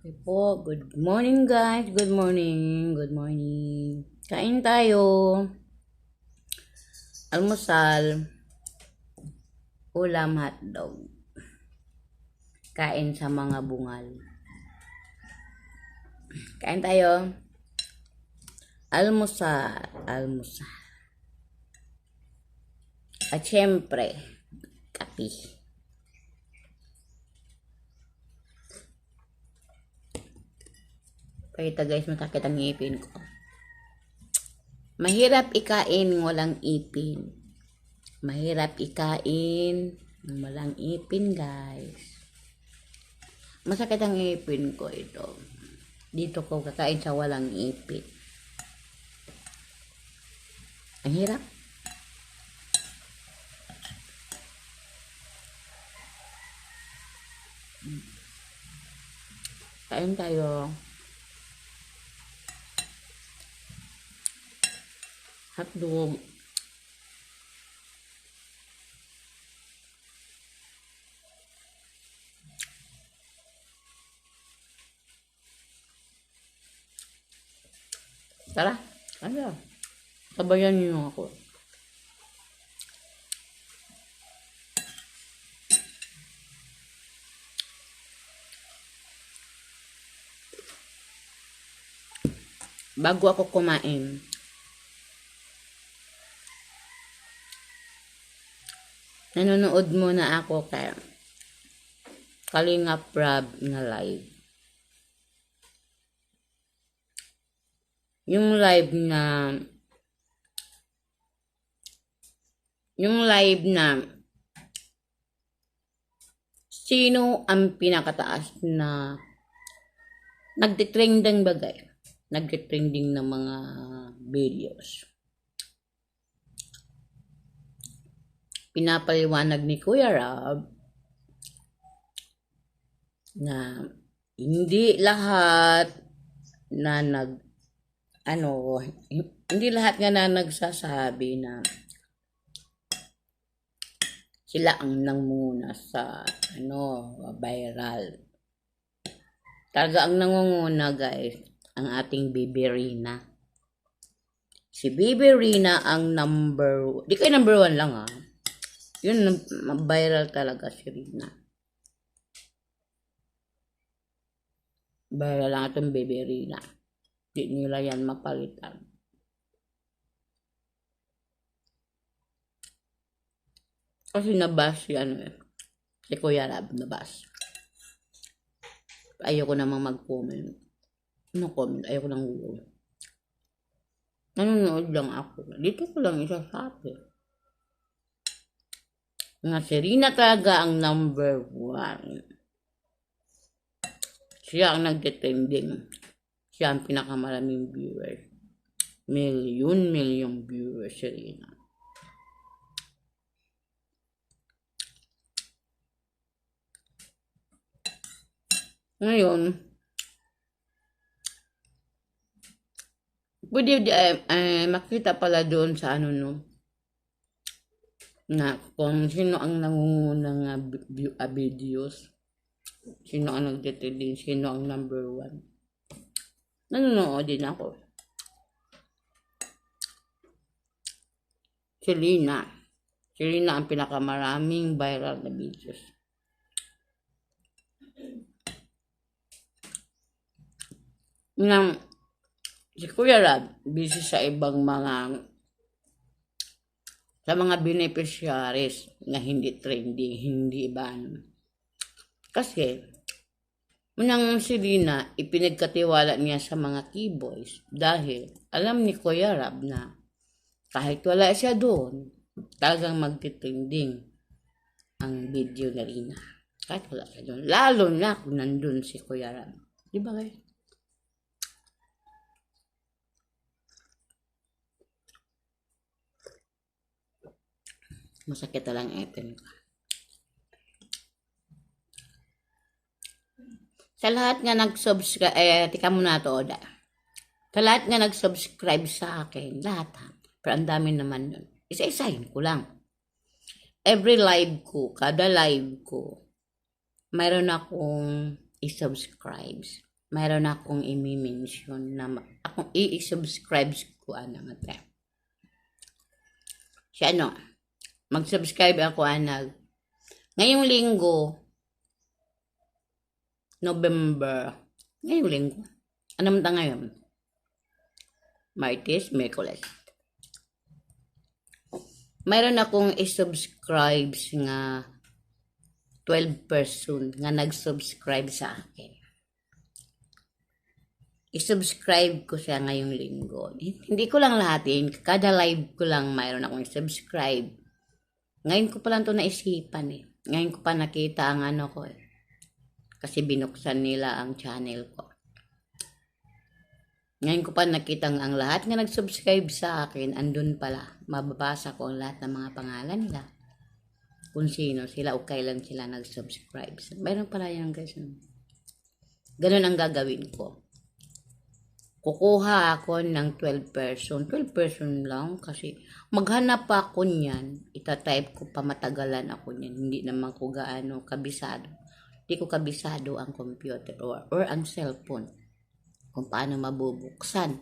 Okay po. Good morning guys. Good morning. Good morning. Kain tayo. Almusal. Ulam hotdog. Kain sa mga bungal. Kain tayo. Almusal. Almusal. At syempre, kape. Pakita guys, masakit ang ngipin ko. Mahirap ikain ng walang ipin. Mahirap ikain ng walang ipin guys. Masakit ang ngipin ko ito. Dito ko kakain sa walang ipin. Ang hirap. Kain tayo. Hotdog. Tara, ano? Sabayan niyo ako. Bago ako kumain, nanonood muna ako kay Kalinga Prab na live. Yung live na yung live na sino ang pinakataas na nagtitrending bagay nagtitrending ng mga videos pinapaliwanag ni Kuya Rab na hindi lahat na nag ano hindi lahat nga na nagsasabi na sila ang nangunguna sa ano viral. Talaga ang nangunguna guys ang ating Bibi Rina. Si Bibi Rina ang number di kayo number one lang ah yun, viral talaga si Rina. Viral lang itong baby Rina. Di nila yan mapalitan. Kasi nabas ano eh. Si Kuya Rab nabas. Ayoko namang mag-comment. Ano comment? Ayoko nang Google. Nanonood lang ako. Dito ko lang isasabi nga si Rina talaga ang number one. Siya ang nagtitrending. Siya ang pinakamaraming viewers. Million, million viewers si Rina. Ngayon, pwede eh, eh, makita pala doon sa ano no, na kung sino ang nangungunang uh, view, uh, videos, sino ang nagtitrending, sino ang number one. Nanonood din ako. Si Lina. Ang pinakamaraming viral na videos. Nang si Kuya Rab, busy sa ibang mga sa mga beneficiaries na hindi trending, hindi ban. Kasi, munang si Lina, ipinagkatiwala niya sa mga keyboys dahil alam ni Kuya Rab na kahit wala siya doon, talagang magtitrending ang video na Lina. Kahit wala siya doon. Lalo na kung nandun si Kuya Rab. Di ba guys? Masakit na lang ipin ko. Sa lahat nga nag-subscribe, eh, tika muna to, Oda. Sa lahat nga nag-subscribe sa akin, lahat ha. Pero ang dami naman yun. Isa-isahin ko lang. Every live ko, kada live ko, mayroon akong i-subscribe. mayroon akong imi-mention na akong i-subscribe ko ano nga Si ano, mag-subscribe ako anag. Ngayong linggo, November, ngayong linggo, ano man ngayon? Martes, Merkules. Mayroon akong i-subscribe nga 12 person nga nag-subscribe sa akin. I-subscribe ko siya ngayong linggo. Hindi ko lang lahatin. Kada live ko lang mayroon akong i-subscribe. Ngayon ko pa lang to naisipan eh. Ngayon ko pa nakita ang ano ko eh. Kasi binuksan nila ang channel ko. Ngayon ko pa nakita ang, lahat nga nag-subscribe sa akin, andun pala. Mababasa ko ang lahat ng mga pangalan nila. Kung sino sila o kailan sila nag-subscribe. Mayroon pala yan guys. Ganun ang gagawin ko. Kukuha ako ng 12 person. 12 person lang kasi maghanap pa ako niyan. Itatype ko pa matagalan ako niyan. Hindi naman ko gaano kabisado. Hindi ko kabisado ang computer or, or ang cellphone kung paano mabubuksan.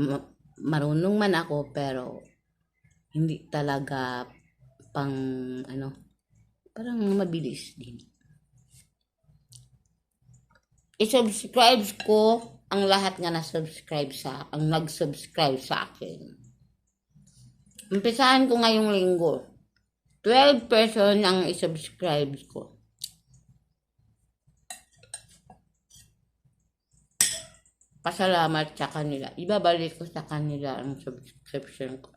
Ma- marunong man ako pero hindi talaga pang ano parang mabilis din. I-subscribe ko ang lahat nga na-subscribe sa ang nag-subscribe sa akin. Umpisahan ko ngayong linggo. 12 person ang i-subscribe ko. pasalamat sa kanila. Ibabalik ko sa kanila ang subscription ko.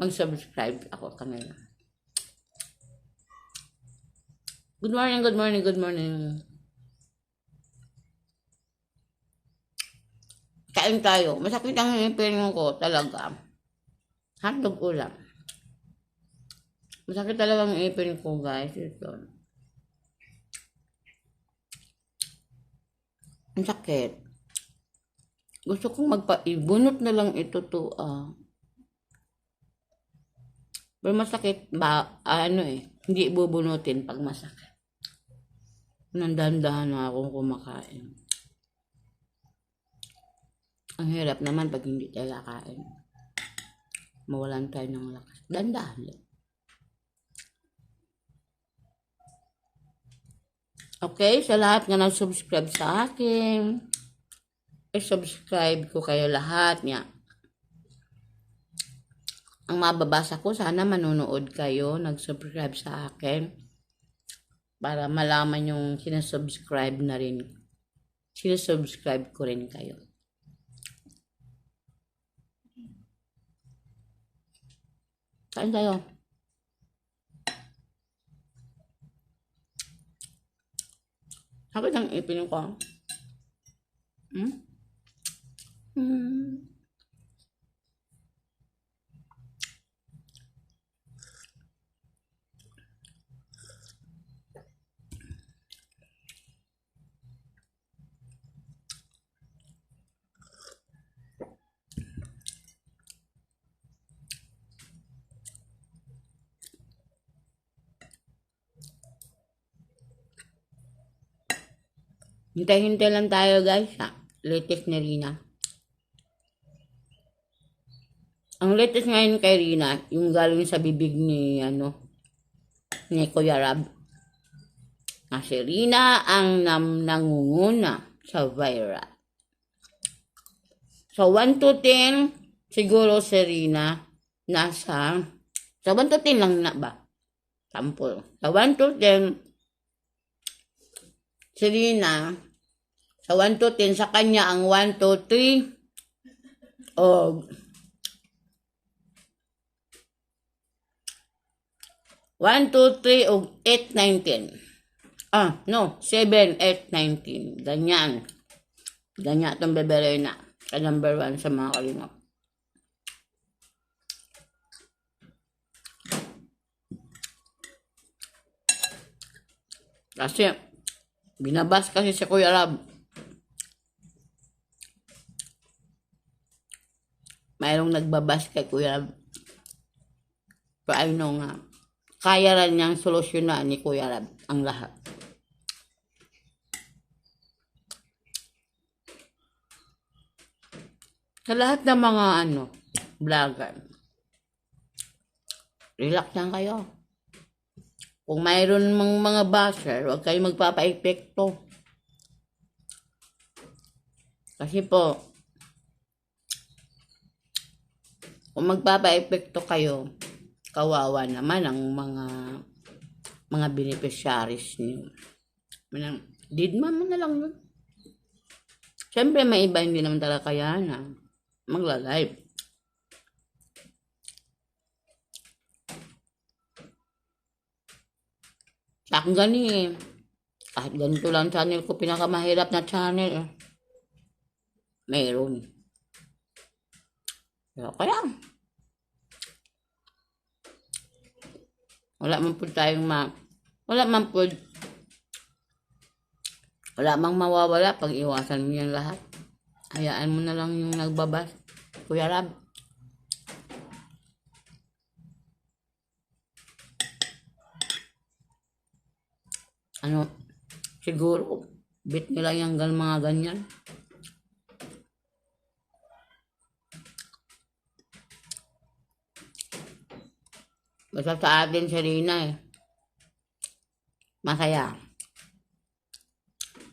Mag-subscribe ako kanila. Good morning, good morning, good morning. Kain tayo. Masakit ang ngipin ko talaga. Hotdog ulam. Masakit talaga ang ngipin ko guys. Ito. Ang sakit. Gusto kong magpa-ibunot na lang ito to, ah. Pero masakit ba, ano eh, hindi bubunutin pag masakit. Nandandahan na akong kumakain. Ang hirap naman pag hindi tayo kakain. Mawalan tayo ng lakas. Dandahan lang. Okay, sa lahat nga nag-subscribe sa akin, i-subscribe ko kayo lahat niya. Ang mababasa ko, sana manonood kayo, nag-subscribe sa akin para malaman yung sinasubscribe na rin. Sinasubscribe ko rin kayo. Kain tayo. Sakit ang ipin ko. Hmm? Hmm. Hintay-hintay lang tayo guys sa latest ni Rina. Ang latest ngayon kay Rina, yung galing sa bibig ni ano ni Kuya Rab. Na si Rina ang nam nangunguna sa viral. So 1 to 10, siguro si Rina nasa sa 1 to 10 lang na ba? Sample. Sa 1 to 10, si Rina, sa 1 to 10, sa kanya ang 1 to 3, o 1, 2, 3, o 8, 9, 10. Ah, no, 7, 8, 9, 10. Ganyan. Ganyan itong bebere na. Sa number 1 sa mga kalingap. Kasi, binabas kasi si Kuya Rab. mayroong nagbabas kay Kuya Rab. Pero know nga, kaya rin niyang solusyonan ni Kuya Rab ang lahat. Sa lahat ng mga ano, vlogger, relax lang kayo. Kung mayroon mga, mga basher, huwag kayo magpapa-epekto. Kasi po, kung magpapa-epekto kayo, kawawa naman ang mga mga beneficiaries niyo. Manang, didman mo na lang yun. Siyempre, may iba hindi naman talaga kaya na magla-live. Sa akin gani eh. Kahit ganito lang channel ko, pinakamahirap na channel eh. Mayroon. Pero kaya, wala man po tayong ma... Wala man po... Wala mang mawawala pag iwasan mo yan lahat. Hayaan mo na lang yung nagbabas. Kuya Rab. Ano, siguro, bit nila yung mga ganyan. Basta sa atin si Rina eh. Masaya.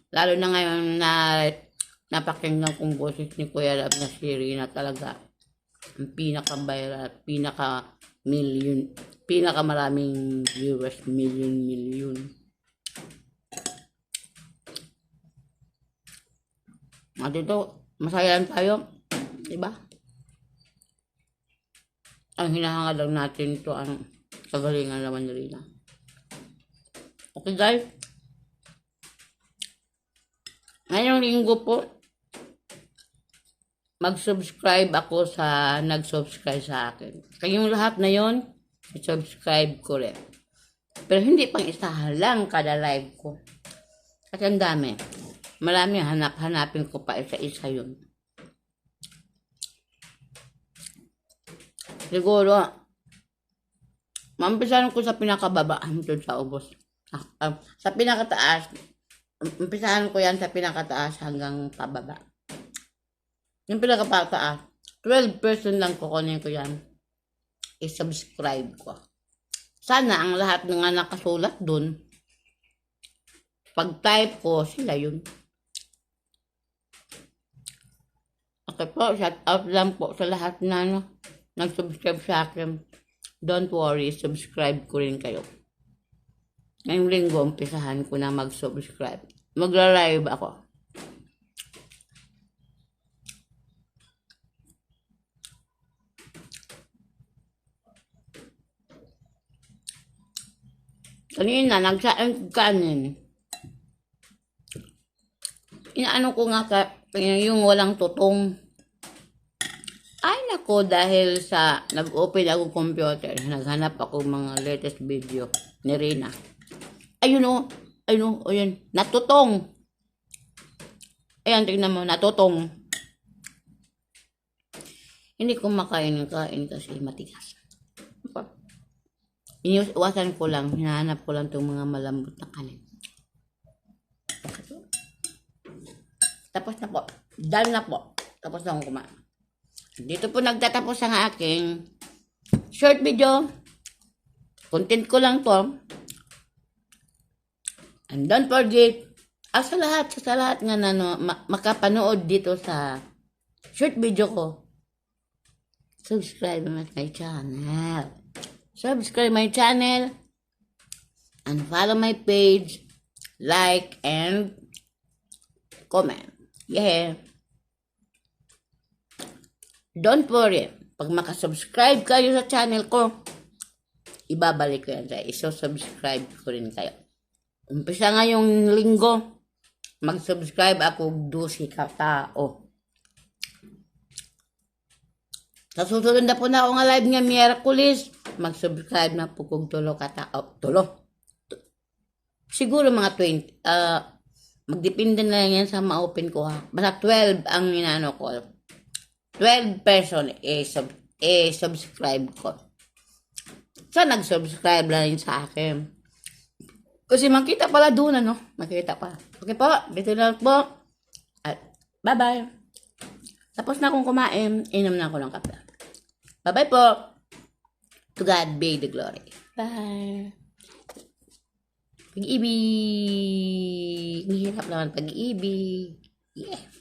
Lalo na ngayon na napakinggan kong boses ni Kuya Rab na si Rina talaga. Ang pinaka-viral pinaka-million, pinaka-maraming viewers, million-million. At ito, masaya lang tayo. Diba? Ang hinahangad natin ito ang kagalingan naman ni Rina. Okay guys. Ngayong linggo po, mag-subscribe ako sa nag-subscribe sa akin. Kayong lahat na yon, subscribe ko rin. Pero hindi pang isa lang kada live ko. Kasi ang dami. Marami hanap-hanapin ko pa isa-isa yun. Siguro, mampisahan ko sa pinakababa hanggang sa ubos. Ah, ah, sa pinakataas, umpisahan ko yan sa pinakataas hanggang pababa. Yung pinakapataas, 12% lang kukunin ko yan. I-subscribe ko. Sana ang lahat ng nga nakasulat dun, pag-type ko, sila yun. Okay po, shout out lang po sa lahat na ano, nag-subscribe sa akin. Don't worry, subscribe ko rin kayo. Ngayong linggo, umpisahan ko na mag-subscribe. Magra-live ako. Kanina, nagsaing ko kanin. Inaano ko nga ka, yung walang tutong. Nako, dahil sa nag-open ako computer, naghanap ako mga latest video ni Rina. Ayun o, ayun o, ayun, natutong. Ayan, tingnan mo, natutong. Hindi ko makain ng kain kasi matigas. Iniwasan ko lang, hinahanap ko lang itong mga malambot na kanin. Tapos na po. Done na po. Tapos na akong kumain. Dito po nagtatapos ang aking short video. Content ko lang to. And don't forget, ah, sa lahat, sa lahat nga na no, ma- makapanood dito sa short video ko, subscribe my channel. Subscribe my channel and follow my page, like, and comment. Yeah. Don't worry. Pag makasubscribe kayo sa channel ko, ibabalik ko yan sa iso-subscribe ko rin kayo. Umpisa ngayong linggo, mag-subscribe ako dusi ka tao. Sa susunod na po na ako nga live nga Miyerkules, mag-subscribe na po kung tulo ka tao. Tulo. Siguro mga 20, ah, magdepende na lang yan sa ma-open ko ha. Basta 12 ang inano ko. 12 person eh, sub, eh subscribe ko. So, nag-subscribe na rin sa akin. Kasi makita pala doon, ano? Makita pa. Okay po, dito na po. At, bye-bye. Tapos na akong kumain, inom na ako ng kape. Bye-bye po. To God be the glory. Bye. Pag-ibig. Ang hirap naman pag-ibig. Yeah.